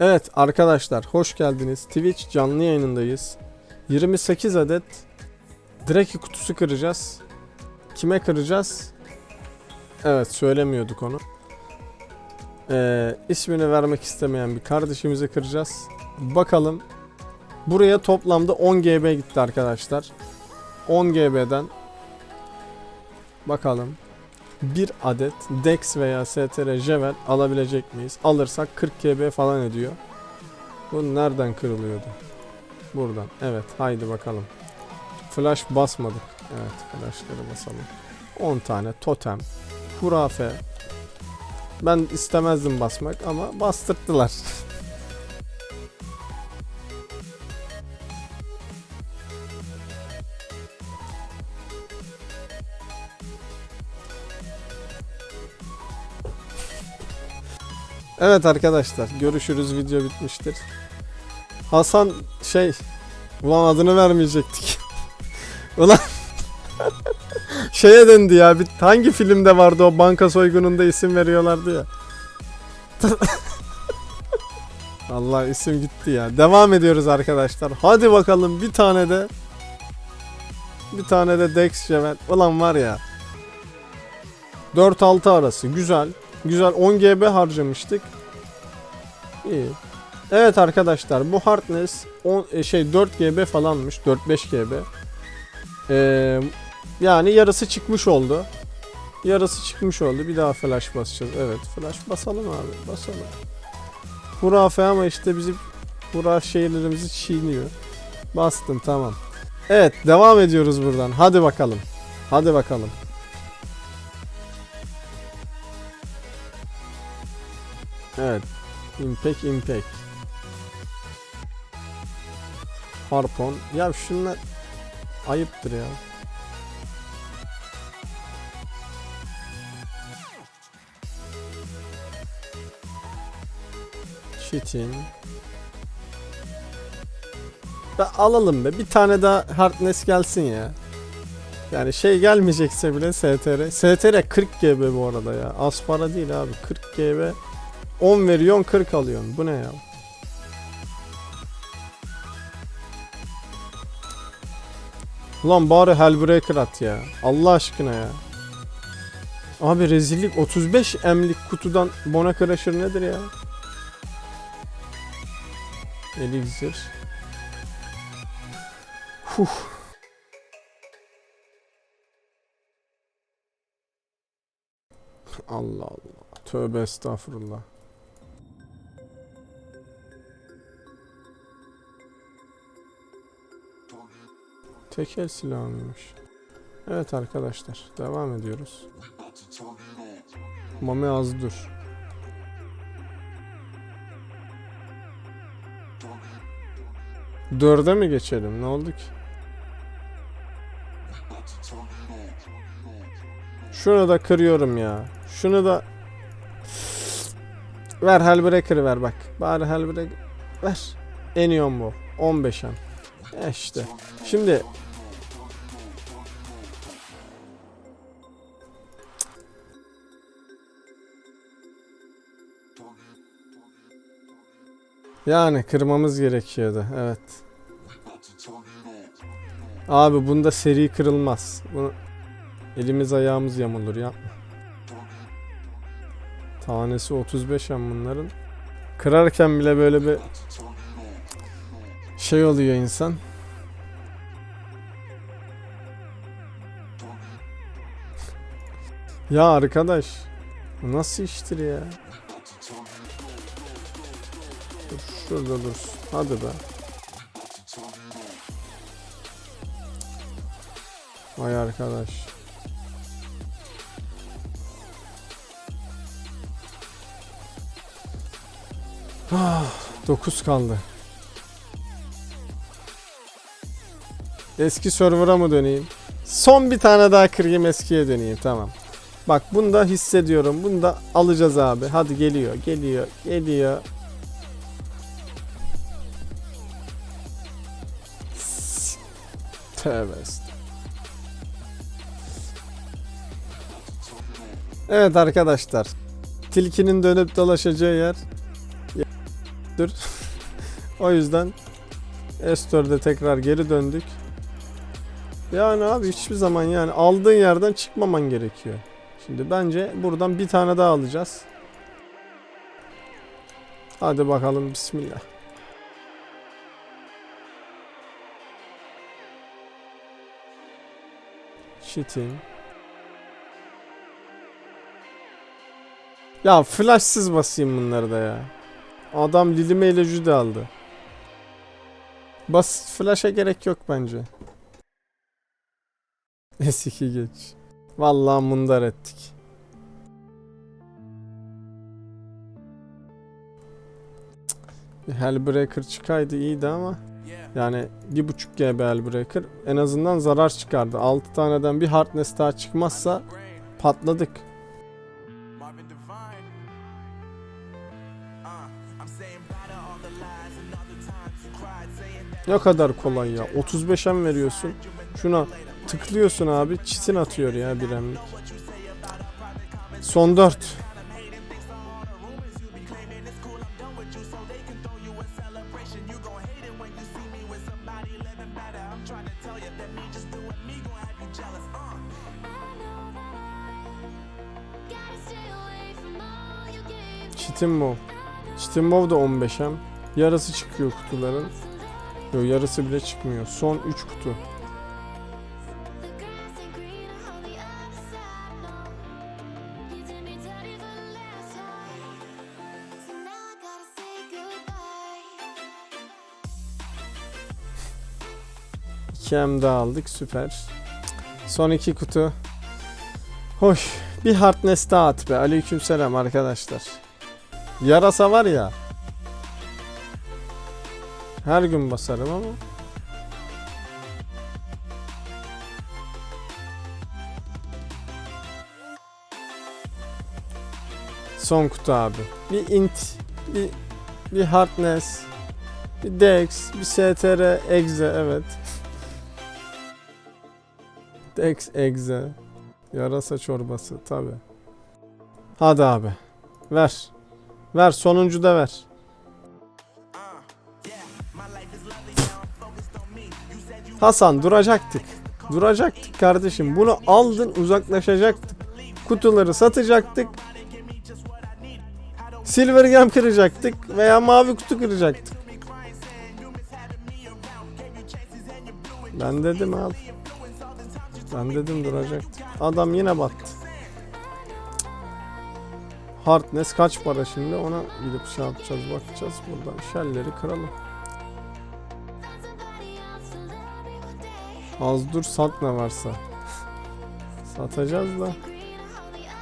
Evet arkadaşlar hoş geldiniz. Twitch canlı yayınındayız. 28 adet Draki kutusu kıracağız. Kime kıracağız? Evet söylemiyorduk onu. Ee, ismini vermek istemeyen bir kardeşimize kıracağız. Bakalım. Buraya toplamda 10 GB gitti arkadaşlar. 10 GB'den bakalım bir adet Dex veya STR Jevel alabilecek miyiz? Alırsak 40 GB falan ediyor. Bu nereden kırılıyordu? Buradan. Evet haydi bakalım. Flash basmadık. Evet flashları basalım. 10 tane totem. Hurafe. Ben istemezdim basmak ama bastırttılar. Evet arkadaşlar görüşürüz video bitmiştir. Hasan şey ulan adını vermeyecektik. ulan şeye döndü ya bir, hangi filmde vardı o banka soygununda isim veriyorlardı ya. Allah isim gitti ya. Devam ediyoruz arkadaşlar. Hadi bakalım bir tane de bir tane de Dex Jevel. Ulan var ya. 4-6 arası güzel. Güzel 10 GB harcamıştık. İyi. Evet arkadaşlar bu hardness 10 e, şey 4 GB falanmış. 4-5 GB. Ee, yani yarısı çıkmış oldu. Yarısı çıkmış oldu. Bir daha flash basacağız. Evet flash basalım abi. Basalım. Hurafe ama işte bizim hurafe şeylerimizi çiğniyor. Bastım tamam. Evet devam ediyoruz buradan. Hadi bakalım. Hadi bakalım. Evet. Impact impact. Harpon. Ya şunlar ayıptır ya. Çitin. Be alalım be. Bir tane daha hardness gelsin ya. Yani şey gelmeyecekse bile STR. STR 40 GB bu arada ya. Az para değil abi. 40 GB 10 veriyorsun 40 alıyorsun. Bu ne ya? Ulan bari Hellbreaker at ya. Allah aşkına ya. Abi rezillik 35 emlik kutudan Bona Crusher nedir ya? Elixir. Huh. Allah Allah. Tövbe estağfurullah. Tekel silahıymış. Evet arkadaşlar devam ediyoruz. Mami az dur. Dörde mi geçelim? Ne oldu ki? Şunu da kırıyorum ya. Şunu da ver Hellbreaker'ı ver bak. Bari Hellbreaker ver. Enion bu. 15 em. E. Şimdi Yani kırmamız gerekiyordu. Evet. Abi bunda seri kırılmaz. Bunu elimiz ayağımız yamulur yapma. Tanesi 35 hem bunların. Kırarken bile böyle bir şey oluyor insan. ya arkadaş nasıl iştir ya? Dur, şurada dur. Hadi be. Vay arkadaş. Ah, 9 kaldı. Eski server'a mı döneyim? Son bir tane daha kırayım eskiye döneyim tamam. Bak bunu da hissediyorum. Bunu da alacağız abi. Hadi geliyor, geliyor, geliyor. Tövbe. Evet arkadaşlar. Tilkinin dönüp dolaşacağı yer dörttür. o yüzden S4'de tekrar geri döndük. Yani abi hiçbir zaman yani aldığın yerden çıkmaman gerekiyor. Şimdi bence buradan bir tane daha alacağız. Hadi bakalım bismillah. Çitin. Ya flashsız basayım bunları da ya. Adam Lilime ile Jude aldı. Bas flash'a gerek yok bence. S2 geç. Vallahi mundar ettik. Bir Hellbreaker çıkaydı iyiydi ama yani bir buçuk GB Hellbreaker en azından zarar çıkardı. 6 taneden bir hardness daha çıkmazsa patladık. Ne kadar kolay ya. 35'em veriyorsun. Şuna tıklıyorsun abi. Çitin atıyor ya bir emlik. Son 4. Çitin Mov. Çitin Mov da 15'em. Yarısı çıkıyor kutuların. Yok yarısı bile çıkmıyor. Son 3 kutu. İki M daha aldık. Süper. Son iki kutu. Hoş. Bir hardness daha at be. Aleykümselam arkadaşlar. Yarasa var ya. Her gün basarım ama. Son kutu abi. Bir int, bir bir hardness, bir dex, bir str, exe evet. Dex, exe. Yarasa çorbası tabi. Hadi abi. Ver. Ver sonuncu da ver. Hasan duracaktık. Duracaktık kardeşim. Bunu aldın uzaklaşacaktık. Kutuları satacaktık. Silver gem kıracaktık veya mavi kutu kıracaktık. Ben dedim abi. Ben dedim duracaktık. Adam yine battı. Hardness kaç para şimdi ona gidip şey yapacağız bakacağız buradan şelleri kıralım. Az dur sat ne varsa. Satacağız da.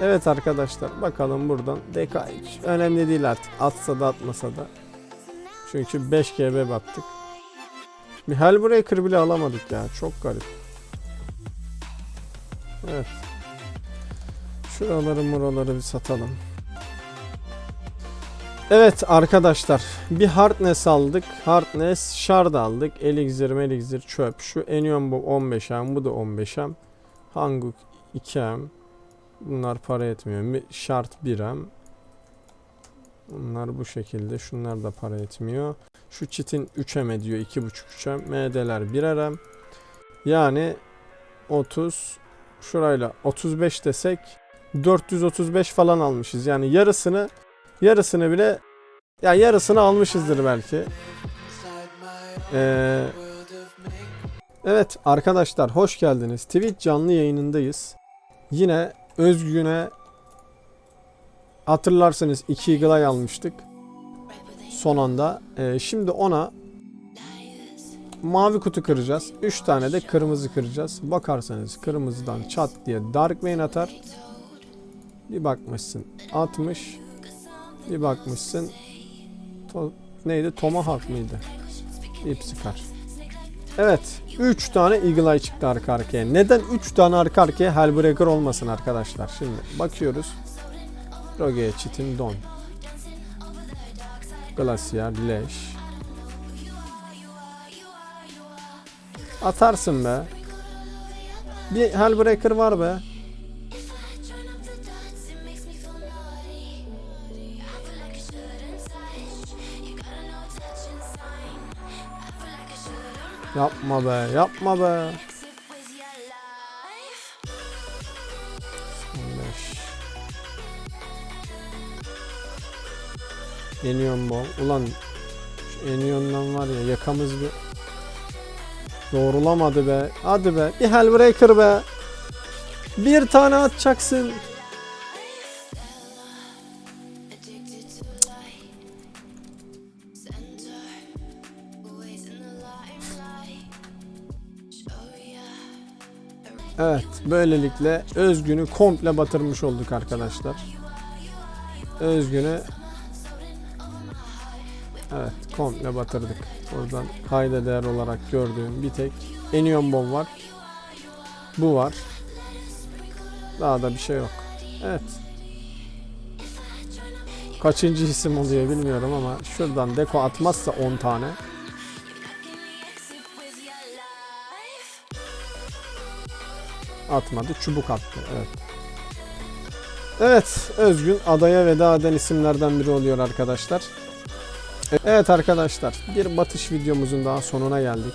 Evet arkadaşlar bakalım buradan DK hiç önemli değil artık atsa da atmasa da. Çünkü 5 GB battık. Bir Hellbreaker bile alamadık ya çok garip. Evet. Şuraları muraları bir satalım. Evet arkadaşlar bir hardness aldık. Hardness shard aldık. Elixir elixir çöp. Şu Enion bu 15M bu da 15M. Hanguk 2M. Bunlar para etmiyor. Shard 1M. Bunlar bu şekilde. Şunlar da para etmiyor. Şu çitin 3M ediyor. 2.5 3M. MD'ler 1RM. Yani 30 şurayla 35 desek 435 falan almışız. Yani yarısını yarısını bile ya yarısını almışızdır belki. Ee, evet arkadaşlar hoş geldiniz. Twitch canlı yayınındayız. Yine Özgün'e hatırlarsanız 2 Eagle almıştık. Son anda. Ee, şimdi ona mavi kutu kıracağız. 3 tane de kırmızı kıracağız. Bakarsanız kırmızıdan çat diye Dark Main atar. Bir bakmışsın 60. Bir bakmışsın to, neydi? Tomahawk mıydı? İp sıkar. Evet. 3 tane Eagle Eye çıktı arka arkaya. Neden 3 tane arka arkaya Hellbreaker olmasın arkadaşlar? Şimdi bakıyoruz. Rogue Çitin Don. Glacier Leş. Atarsın be. Bir Hellbreaker var be. Yapma be, yapma be. 15. Enion bol. Ulan Enion'dan var ya yakamız bir doğrulamadı be. Hadi be. Bir Hellbreaker be. Bir tane atacaksın. Evet, böylelikle Özgün'ü komple batırmış olduk arkadaşlar. Özgün'ü Evet, komple batırdık. Oradan kayda değer olarak gördüğüm bir tek Enion Bomb var. Bu var. Daha da bir şey yok. Evet. Kaçıncı isim oluyor bilmiyorum ama şuradan deko atmazsa 10 tane. Atmadı. Çubuk attı. Evet. Evet. Özgün adaya veda eden isimlerden biri oluyor arkadaşlar. Evet arkadaşlar. Bir batış videomuzun daha sonuna geldik.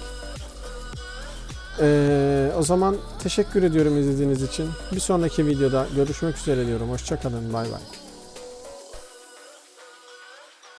Ee, o zaman teşekkür ediyorum izlediğiniz için. Bir sonraki videoda görüşmek üzere diyorum. Hoşçakalın. Bay bay.